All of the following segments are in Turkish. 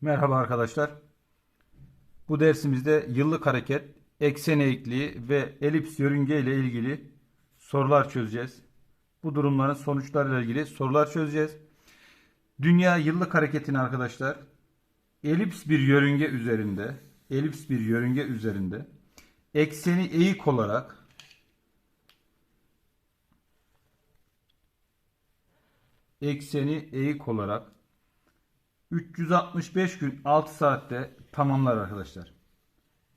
Merhaba arkadaşlar. Bu dersimizde yıllık hareket, eksen eğikliği ve elips yörünge ile ilgili sorular çözeceğiz. Bu durumların sonuçlarıyla ilgili sorular çözeceğiz. Dünya yıllık hareketini arkadaşlar elips bir yörünge üzerinde, elips bir yörünge üzerinde ekseni eğik olarak ekseni eğik olarak 365 gün 6 saatte tamamlar arkadaşlar.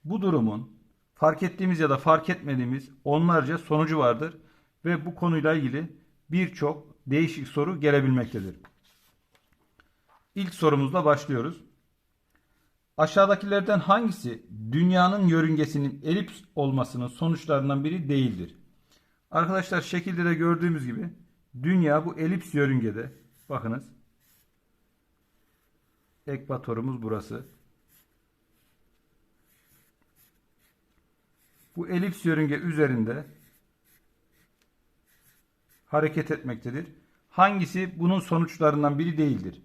Bu durumun fark ettiğimiz ya da fark etmediğimiz onlarca sonucu vardır ve bu konuyla ilgili birçok değişik soru gelebilmektedir. İlk sorumuzla başlıyoruz. Aşağıdakilerden hangisi dünyanın yörüngesinin elips olmasının sonuçlarından biri değildir? Arkadaşlar şekilde de gördüğümüz gibi dünya bu elips yörüngede bakınız ekvatorumuz burası. Bu elips yörünge üzerinde hareket etmektedir. Hangisi bunun sonuçlarından biri değildir?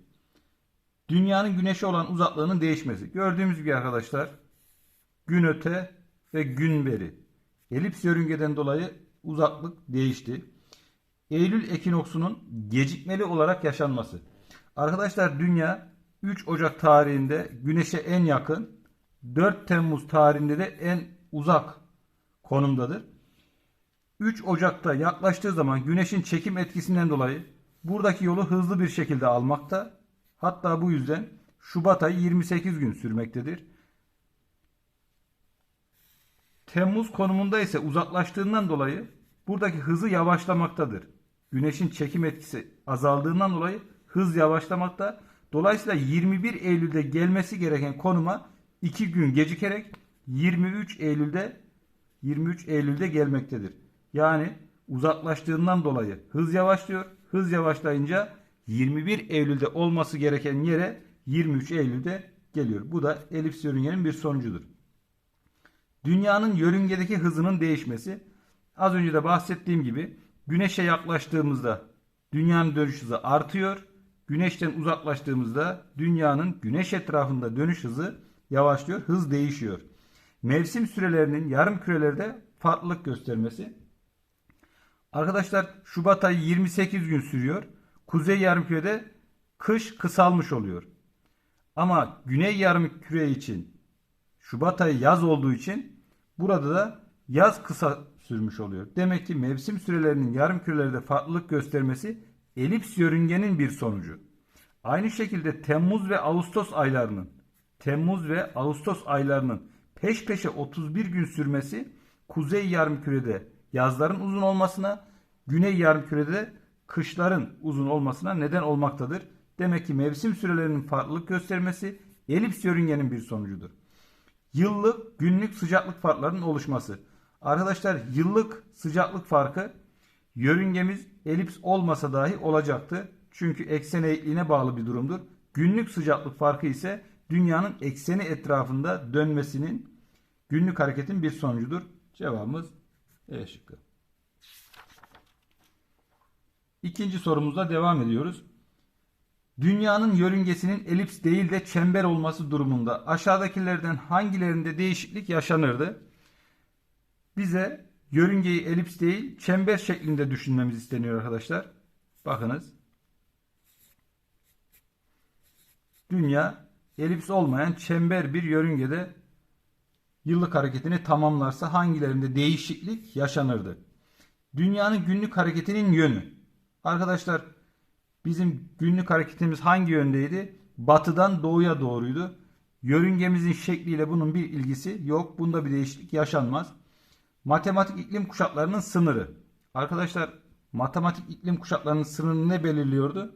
Dünyanın güneşe olan uzaklığının değişmesi. Gördüğümüz gibi arkadaşlar gün öte ve gün beri. Elips yörüngeden dolayı uzaklık değişti. Eylül ekinoksunun gecikmeli olarak yaşanması. Arkadaşlar dünya 3 Ocak tarihinde güneşe en yakın, 4 Temmuz tarihinde de en uzak konumdadır. 3 Ocak'ta yaklaştığı zaman güneşin çekim etkisinden dolayı buradaki yolu hızlı bir şekilde almakta. Hatta bu yüzden Şubat ayı 28 gün sürmektedir. Temmuz konumunda ise uzaklaştığından dolayı buradaki hızı yavaşlamaktadır. Güneşin çekim etkisi azaldığından dolayı hız yavaşlamakta. Dolayısıyla 21 Eylül'de gelmesi gereken konuma 2 gün gecikerek 23 Eylül'de 23 Eylül'de gelmektedir. Yani uzaklaştığından dolayı hız yavaşlıyor. Hız yavaşlayınca 21 Eylül'de olması gereken yere 23 Eylül'de geliyor. Bu da elips yörüngenin bir sonucudur. Dünyanın yörüngedeki hızının değişmesi az önce de bahsettiğim gibi güneşe yaklaştığımızda dünyanın dönüş hızı artıyor. Güneşten uzaklaştığımızda dünyanın güneş etrafında dönüş hızı yavaşlıyor, hız değişiyor. Mevsim sürelerinin yarım kürelerde farklılık göstermesi. Arkadaşlar Şubat ayı 28 gün sürüyor. Kuzey yarımkürede kış kısalmış oluyor. Ama güney yarımküre için Şubat ayı yaz olduğu için burada da yaz kısa sürmüş oluyor. Demek ki mevsim sürelerinin yarım kürelerde farklılık göstermesi elips yörüngenin bir sonucu. Aynı şekilde Temmuz ve Ağustos aylarının Temmuz ve Ağustos aylarının peş peşe 31 gün sürmesi kuzey yarımkürede yazların uzun olmasına, güney yarımkürede kışların uzun olmasına neden olmaktadır. Demek ki mevsim sürelerinin farklılık göstermesi elips yörüngenin bir sonucudur. Yıllık, günlük sıcaklık farklarının oluşması. Arkadaşlar yıllık sıcaklık farkı yörüngemiz elips olmasa dahi olacaktı. Çünkü eksen eğikliğine bağlı bir durumdur. Günlük sıcaklık farkı ise dünyanın ekseni etrafında dönmesinin günlük hareketin bir sonucudur. Cevabımız E şıkkı. İkinci sorumuzla devam ediyoruz. Dünyanın yörüngesinin elips değil de çember olması durumunda aşağıdakilerden hangilerinde değişiklik yaşanırdı? Bize yörüngeyi elips değil çember şeklinde düşünmemiz isteniyor arkadaşlar. Bakınız. Dünya elips olmayan çember bir yörüngede yıllık hareketini tamamlarsa hangilerinde değişiklik yaşanırdı? Dünyanın günlük hareketinin yönü. Arkadaşlar bizim günlük hareketimiz hangi yöndeydi? Batıdan doğuya doğruydu. Yörüngemizin şekliyle bunun bir ilgisi yok. Bunda bir değişiklik yaşanmaz. Matematik iklim kuşaklarının sınırı. Arkadaşlar matematik iklim kuşaklarının sınırını ne belirliyordu?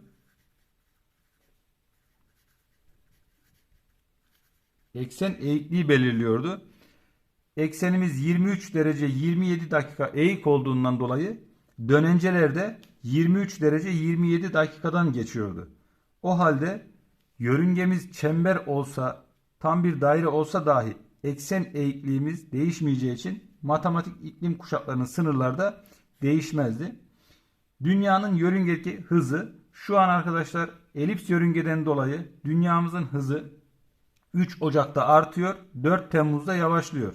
Eksen eğikliği belirliyordu. Eksenimiz 23 derece 27 dakika eğik olduğundan dolayı dönencelerde 23 derece 27 dakikadan geçiyordu. O halde yörüngemiz çember olsa tam bir daire olsa dahi eksen eğikliğimiz değişmeyeceği için matematik iklim kuşaklarının sınırları da değişmezdi. Dünyanın yörüngedeki hızı şu an arkadaşlar elips yörüngeden dolayı dünyamızın hızı 3 Ocak'ta artıyor, 4 Temmuz'da yavaşlıyor.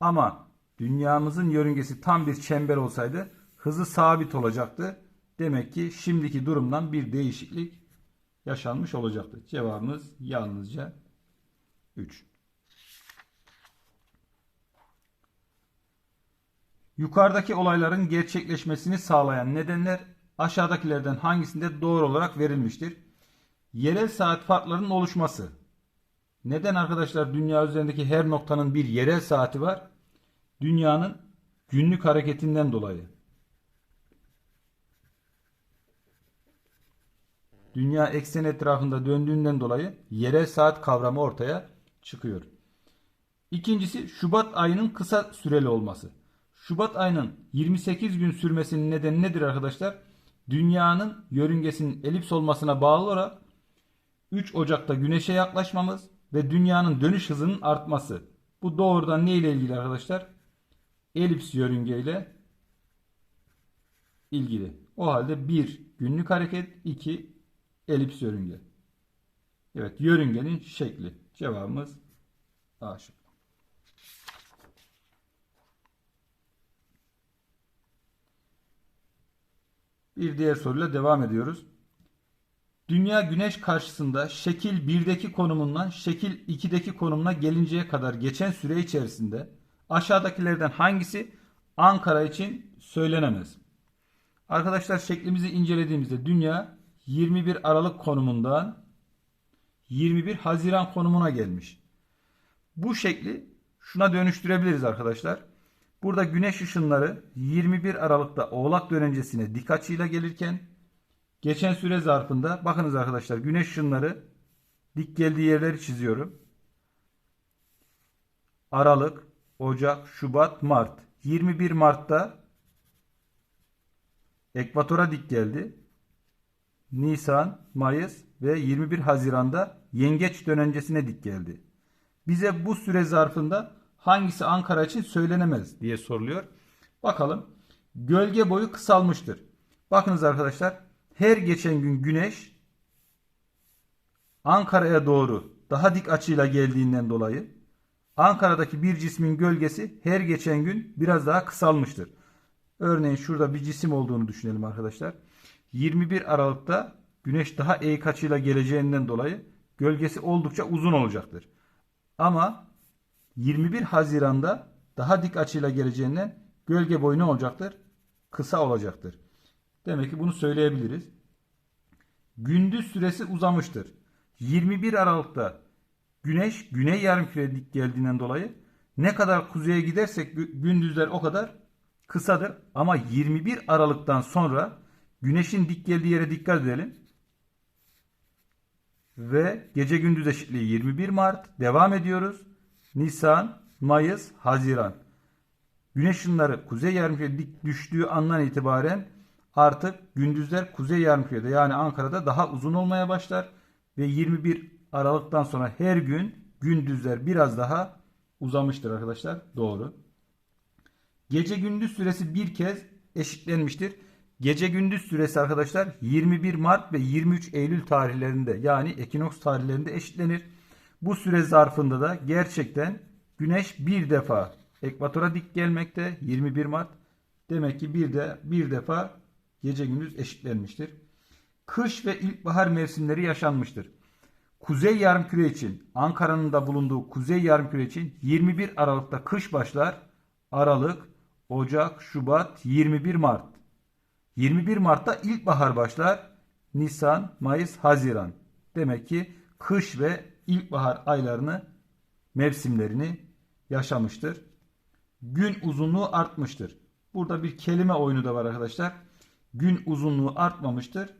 Ama dünyamızın yörüngesi tam bir çember olsaydı hızı sabit olacaktı. Demek ki şimdiki durumdan bir değişiklik yaşanmış olacaktı. Cevabımız yalnızca 3. Yukarıdaki olayların gerçekleşmesini sağlayan nedenler aşağıdakilerden hangisinde doğru olarak verilmiştir? Yerel saat farklarının oluşması. Neden arkadaşlar dünya üzerindeki her noktanın bir yerel saati var? Dünyanın günlük hareketinden dolayı. Dünya eksen etrafında döndüğünden dolayı yerel saat kavramı ortaya çıkıyor. İkincisi Şubat ayının kısa süreli olması. Şubat ayının 28 gün sürmesinin nedeni nedir arkadaşlar? Dünyanın yörüngesinin elips olmasına bağlı olarak 3 Ocak'ta güneşe yaklaşmamız ve dünyanın dönüş hızının artması. Bu doğrudan ne ile ilgili arkadaşlar? Elips yörünge ile ilgili. O halde 1 günlük hareket, 2 elips yörünge. Evet yörüngenin şekli. Cevabımız A şıkkı. Bir diğer soruyla devam ediyoruz. Dünya güneş karşısında şekil 1'deki konumundan şekil 2'deki konumuna gelinceye kadar geçen süre içerisinde aşağıdakilerden hangisi Ankara için söylenemez? Arkadaşlar şeklimizi incelediğimizde dünya 21 Aralık konumundan 21 Haziran konumuna gelmiş. Bu şekli şuna dönüştürebiliriz arkadaşlar. Burada güneş ışınları 21 Aralık'ta Oğlak dönencesine dik açıyla gelirken geçen süre zarfında bakınız arkadaşlar güneş ışınları dik geldiği yerleri çiziyorum. Aralık, Ocak, Şubat, Mart. 21 Mart'ta ekvatora dik geldi. Nisan, Mayıs ve 21 Haziran'da yengeç dönencesine dik geldi. Bize bu süre zarfında hangisi Ankara için söylenemez diye soruluyor. Bakalım. Gölge boyu kısalmıştır. Bakınız arkadaşlar. Her geçen gün güneş Ankara'ya doğru daha dik açıyla geldiğinden dolayı Ankara'daki bir cismin gölgesi her geçen gün biraz daha kısalmıştır. Örneğin şurada bir cisim olduğunu düşünelim arkadaşlar. 21 Aralık'ta güneş daha eğik açıyla geleceğinden dolayı gölgesi oldukça uzun olacaktır. Ama 21 Haziran'da daha dik açıyla geleceğinden gölge boyu ne olacaktır? Kısa olacaktır. Demek ki bunu söyleyebiliriz. Gündüz süresi uzamıştır. 21 Aralık'ta güneş güney yarımküreye dik geldiğinden dolayı ne kadar kuzeye gidersek gündüzler o kadar kısadır. Ama 21 Aralık'tan sonra güneşin dik geldiği yere dikkat edelim. Ve gece gündüz eşitliği 21 Mart. Devam ediyoruz. Nisan, Mayıs, Haziran. Güneş ışınları kuzey yarımküreye dik düştüğü andan itibaren artık gündüzler kuzey yarımkürede yani Ankara'da daha uzun olmaya başlar ve 21 Aralık'tan sonra her gün gündüzler biraz daha uzamıştır arkadaşlar. Doğru. Gece gündüz süresi bir kez eşitlenmiştir. Gece gündüz süresi arkadaşlar 21 Mart ve 23 Eylül tarihlerinde yani ekinoks tarihlerinde eşitlenir. Bu süre zarfında da gerçekten güneş bir defa ekvatora dik gelmekte 21 Mart. Demek ki bir de bir defa gece gündüz eşitlenmiştir. Kış ve ilkbahar mevsimleri yaşanmıştır. Kuzey yarımküre için Ankara'nın da bulunduğu kuzey yarımküre için 21 Aralık'ta kış başlar. Aralık, Ocak, Şubat, 21 Mart. 21 Mart'ta ilkbahar başlar. Nisan, Mayıs, Haziran. Demek ki kış ve ilkbahar aylarını mevsimlerini yaşamıştır. Gün uzunluğu artmıştır. Burada bir kelime oyunu da var arkadaşlar. Gün uzunluğu artmamıştır.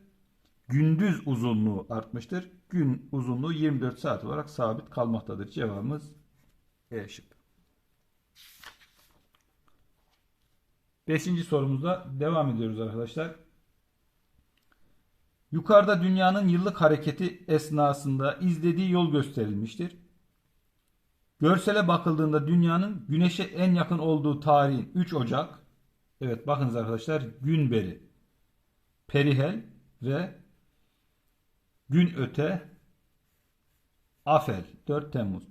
Gündüz uzunluğu artmıştır. Gün uzunluğu 24 saat olarak sabit kalmaktadır. Cevabımız E şıkkı. Beşinci sorumuzda devam ediyoruz arkadaşlar. Yukarıda dünyanın yıllık hareketi esnasında izlediği yol gösterilmiştir. Görsele bakıldığında dünyanın güneşe en yakın olduğu tarihin 3 Ocak. Evet bakınız arkadaşlar Günberi, Perihel ve Gün Öte Afel 4 Temmuz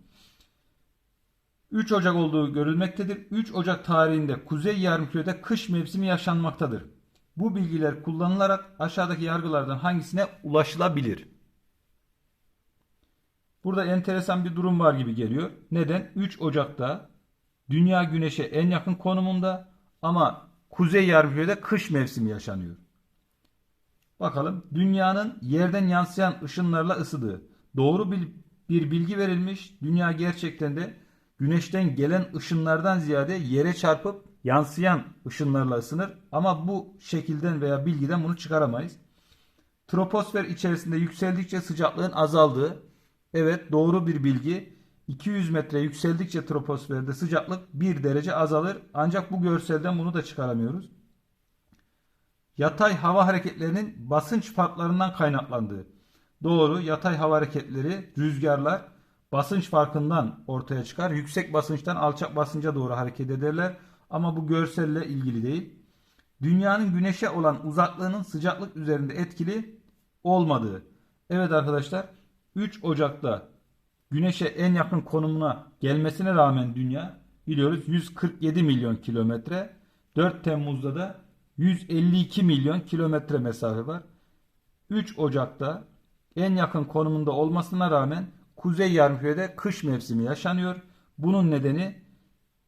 3 Ocak olduğu görülmektedir. 3 Ocak tarihinde Kuzey Yarımküre'de kış mevsimi yaşanmaktadır. Bu bilgiler kullanılarak aşağıdaki yargılardan hangisine ulaşılabilir? Burada enteresan bir durum var gibi geliyor. Neden? 3 Ocak'ta Dünya Güneş'e en yakın konumunda ama Kuzey Yarımküre'de kış mevsimi yaşanıyor. Bakalım dünyanın yerden yansıyan ışınlarla ısıdığı. Doğru bir, bilgi verilmiş. Dünya gerçekten de güneşten gelen ışınlardan ziyade yere çarpıp yansıyan ışınlarla ısınır. Ama bu şekilden veya bilgiden bunu çıkaramayız. Troposfer içerisinde yükseldikçe sıcaklığın azaldığı. Evet doğru bir bilgi. 200 metre yükseldikçe troposferde sıcaklık 1 derece azalır. Ancak bu görselden bunu da çıkaramıyoruz yatay hava hareketlerinin basınç farklarından kaynaklandığı. Doğru, yatay hava hareketleri, rüzgarlar basınç farkından ortaya çıkar. Yüksek basınçtan alçak basınca doğru hareket ederler ama bu görselle ilgili değil. Dünyanın güneşe olan uzaklığının sıcaklık üzerinde etkili olmadığı. Evet arkadaşlar 3 Ocak'ta güneşe en yakın konumuna gelmesine rağmen dünya biliyoruz 147 milyon kilometre. 4 Temmuz'da da 152 milyon kilometre mesafe var. 3 Ocak'ta en yakın konumunda olmasına rağmen Kuzey Yarımküre'de kış mevsimi yaşanıyor. Bunun nedeni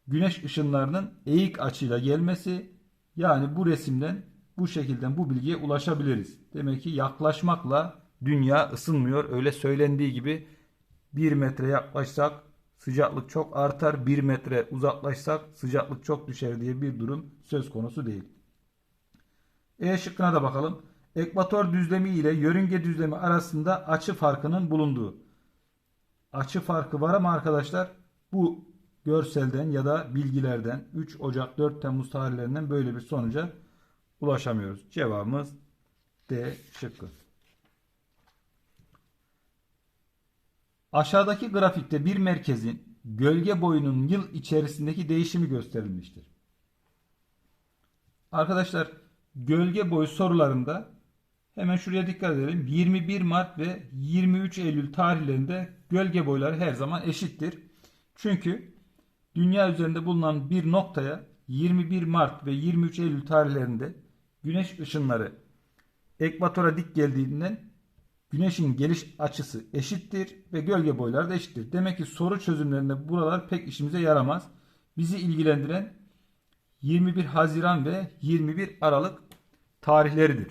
güneş ışınlarının eğik açıyla gelmesi. Yani bu resimden bu şekilde bu bilgiye ulaşabiliriz. Demek ki yaklaşmakla dünya ısınmıyor. Öyle söylendiği gibi 1 metre yaklaşsak sıcaklık çok artar. 1 metre uzaklaşsak sıcaklık çok düşer diye bir durum söz konusu değil. E şıkkına da bakalım. Ekvator düzlemi ile yörünge düzlemi arasında açı farkının bulunduğu. Açı farkı var ama arkadaşlar bu görselden ya da bilgilerden 3 Ocak 4 Temmuz tarihlerinden böyle bir sonuca ulaşamıyoruz. Cevabımız D şıkkı. Aşağıdaki grafikte bir merkezin gölge boyunun yıl içerisindeki değişimi gösterilmiştir. Arkadaşlar gölge boyu sorularında hemen şuraya dikkat edelim. 21 Mart ve 23 Eylül tarihlerinde gölge boyları her zaman eşittir. Çünkü dünya üzerinde bulunan bir noktaya 21 Mart ve 23 Eylül tarihlerinde güneş ışınları ekvatora dik geldiğinden güneşin geliş açısı eşittir ve gölge boyları da eşittir. Demek ki soru çözümlerinde buralar pek işimize yaramaz. Bizi ilgilendiren 21 Haziran ve 21 Aralık tarihleridir.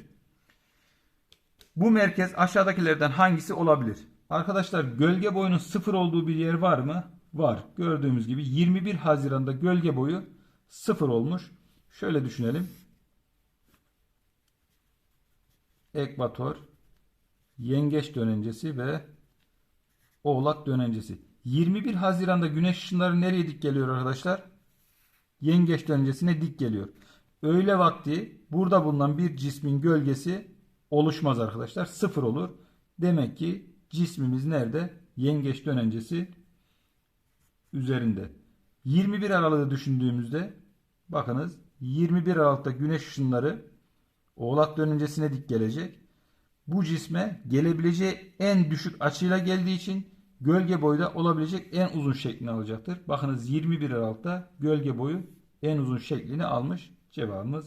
Bu merkez aşağıdakilerden hangisi olabilir? Arkadaşlar gölge boyunun sıfır olduğu bir yer var mı? Var. Gördüğümüz gibi 21 Haziran'da gölge boyu sıfır olmuş. Şöyle düşünelim. Ekvator, yengeç dönencesi ve oğlak dönencesi. 21 Haziran'da güneş ışınları nereye dik geliyor arkadaşlar? yengeç dönencesine dik geliyor. Öğle vakti burada bulunan bir cismin gölgesi oluşmaz arkadaşlar. Sıfır olur. Demek ki cismimiz nerede? Yengeç dönencesi üzerinde. 21 Aralık'ı düşündüğümüzde bakınız 21 Aralık'ta güneş ışınları oğlak dönencesine dik gelecek. Bu cisme gelebileceği en düşük açıyla geldiği için gölge boyu da olabilecek en uzun şeklini alacaktır. Bakınız 21 Aralık'ta gölge boyu en uzun şeklini almış. Cevabımız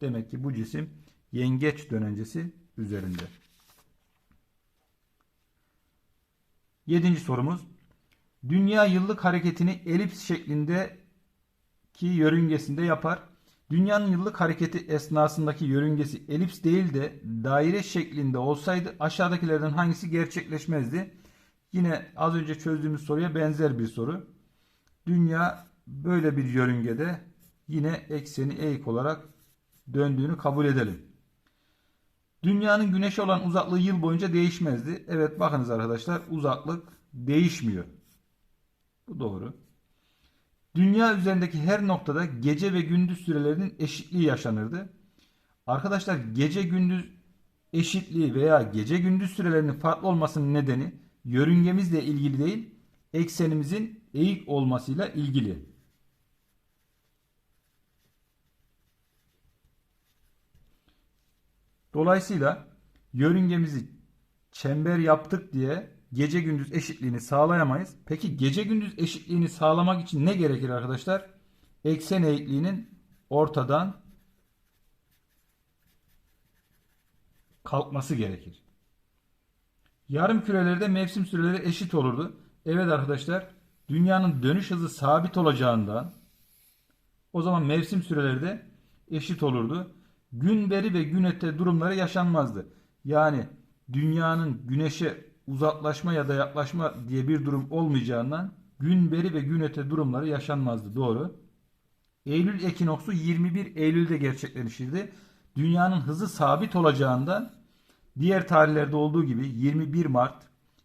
demek ki bu cisim yengeç dönencesi üzerinde. Yedinci sorumuz. Dünya yıllık hareketini elips şeklindeki yörüngesinde yapar. Dünyanın yıllık hareketi esnasındaki yörüngesi elips değil de daire şeklinde olsaydı aşağıdakilerden hangisi gerçekleşmezdi? Yine az önce çözdüğümüz soruya benzer bir soru. Dünya böyle bir yörüngede yine ekseni eğik olarak döndüğünü kabul edelim. Dünyanın güneşe olan uzaklığı yıl boyunca değişmezdi. Evet bakınız arkadaşlar uzaklık değişmiyor. Bu doğru. Dünya üzerindeki her noktada gece ve gündüz sürelerinin eşitliği yaşanırdı. Arkadaşlar gece gündüz eşitliği veya gece gündüz sürelerinin farklı olmasının nedeni yörüngemizle ilgili değil, eksenimizin eğik olmasıyla ilgili. Dolayısıyla yörüngemizi çember yaptık diye gece gündüz eşitliğini sağlayamayız. Peki gece gündüz eşitliğini sağlamak için ne gerekir arkadaşlar? Eksen eğikliğinin ortadan kalkması gerekir. Yarım kürelerde mevsim süreleri eşit olurdu. Evet arkadaşlar, dünyanın dönüş hızı sabit olacağından o zaman mevsim süreleri de eşit olurdu. Gün veri ve gün öte durumları yaşanmazdı. Yani dünyanın güneşe uzaklaşma ya da yaklaşma diye bir durum olmayacağından gün veri ve gün öte durumları yaşanmazdı. Doğru. Eylül ekinoksu 21 Eylül'de gerçekleşirdi. Dünyanın hızı sabit olacağından diğer tarihlerde olduğu gibi 21 Mart,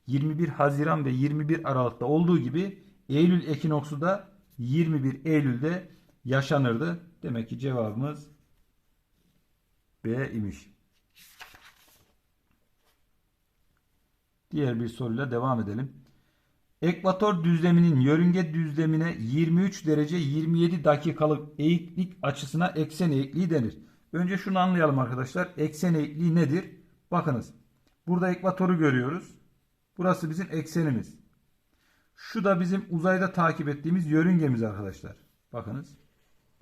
21 Haziran ve 21 Aralık'ta olduğu gibi Eylül ekinoksu da 21 Eylül'de yaşanırdı. Demek ki cevabımız B imiş. Diğer bir soruyla devam edelim. Ekvator düzleminin yörünge düzlemine 23 derece 27 dakikalık eğiklik açısına eksen eğikliği denir. Önce şunu anlayalım arkadaşlar. Eksen eğikliği nedir? Bakınız. Burada ekvatoru görüyoruz. Burası bizim eksenimiz. Şu da bizim uzayda takip ettiğimiz yörüngemiz arkadaşlar. Bakınız.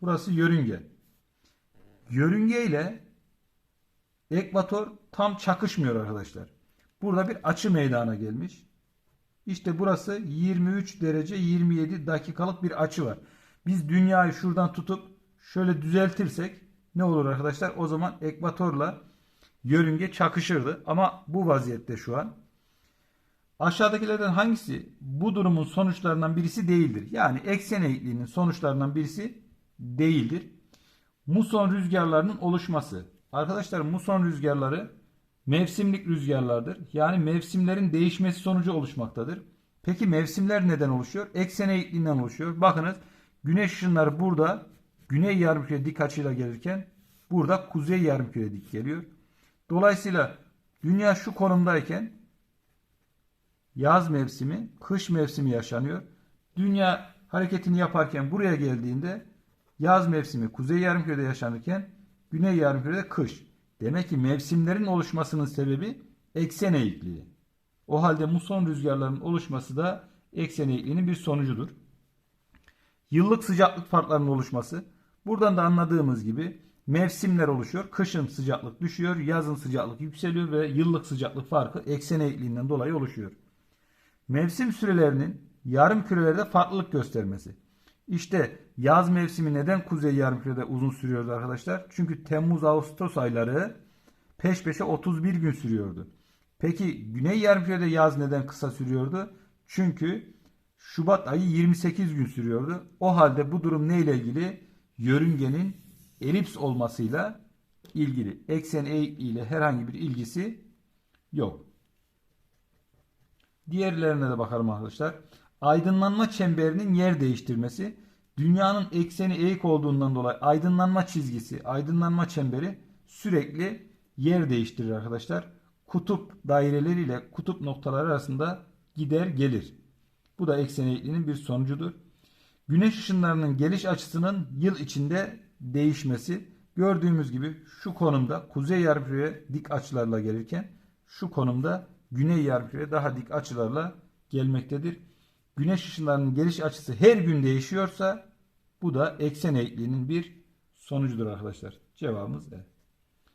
Burası yörünge. Yörünge ile ekvator tam çakışmıyor arkadaşlar. Burada bir açı meydana gelmiş. İşte burası 23 derece 27 dakikalık bir açı var. Biz dünyayı şuradan tutup şöyle düzeltirsek ne olur arkadaşlar? O zaman ekvatorla yörünge çakışırdı. Ama bu vaziyette şu an. Aşağıdakilerden hangisi bu durumun sonuçlarından birisi değildir? Yani eksen eğikliğinin sonuçlarından birisi değildir. Muson rüzgarlarının oluşması. Arkadaşlar muson rüzgarları mevsimlik rüzgarlardır. Yani mevsimlerin değişmesi sonucu oluşmaktadır. Peki mevsimler neden oluşuyor? Eksen eğikliğinden oluşuyor. Bakınız güneş ışınları burada güney yarımküre dik açıyla gelirken burada kuzey yarımküre dik geliyor. Dolayısıyla dünya şu konumdayken yaz mevsimi, kış mevsimi yaşanıyor. Dünya hareketini yaparken buraya geldiğinde yaz mevsimi kuzey yarımkürede yaşanırken güney yarımkürede kış. Demek ki mevsimlerin oluşmasının sebebi eksen eğikliği. O halde muson rüzgarlarının oluşması da eksen eğikliğinin bir sonucudur. Yıllık sıcaklık farklarının oluşması. Buradan da anladığımız gibi mevsimler oluşuyor. Kışın sıcaklık düşüyor, yazın sıcaklık yükseliyor ve yıllık sıcaklık farkı eksen eğikliğinden dolayı oluşuyor. Mevsim sürelerinin yarım kürelerde farklılık göstermesi. İşte yaz mevsimi neden kuzey yarımkürede uzun sürüyordu arkadaşlar? Çünkü Temmuz-Ağustos ayları peş peşe 31 gün sürüyordu. Peki güney yarımkürede yaz neden kısa sürüyordu? Çünkü Şubat ayı 28 gün sürüyordu. O halde bu durum ne ile ilgili? Yörüngenin elips olmasıyla ilgili. Eksen eğikliği ile herhangi bir ilgisi yok. Diğerlerine de bakalım arkadaşlar. Aydınlanma çemberinin yer değiştirmesi. Dünyanın ekseni eğik olduğundan dolayı aydınlanma çizgisi, aydınlanma çemberi sürekli yer değiştirir arkadaşlar. Kutup daireleri ile kutup noktaları arasında gider gelir. Bu da eksen eğikliğinin bir sonucudur. Güneş ışınlarının geliş açısının yıl içinde değişmesi. Gördüğümüz gibi şu konumda kuzey yarımküreye dik açılarla gelirken şu konumda güney yarımküreye daha dik açılarla gelmektedir. Güneş ışınlarının geliş açısı her gün değişiyorsa bu da eksen eğikliğinin bir sonucudur arkadaşlar. Cevabımız E.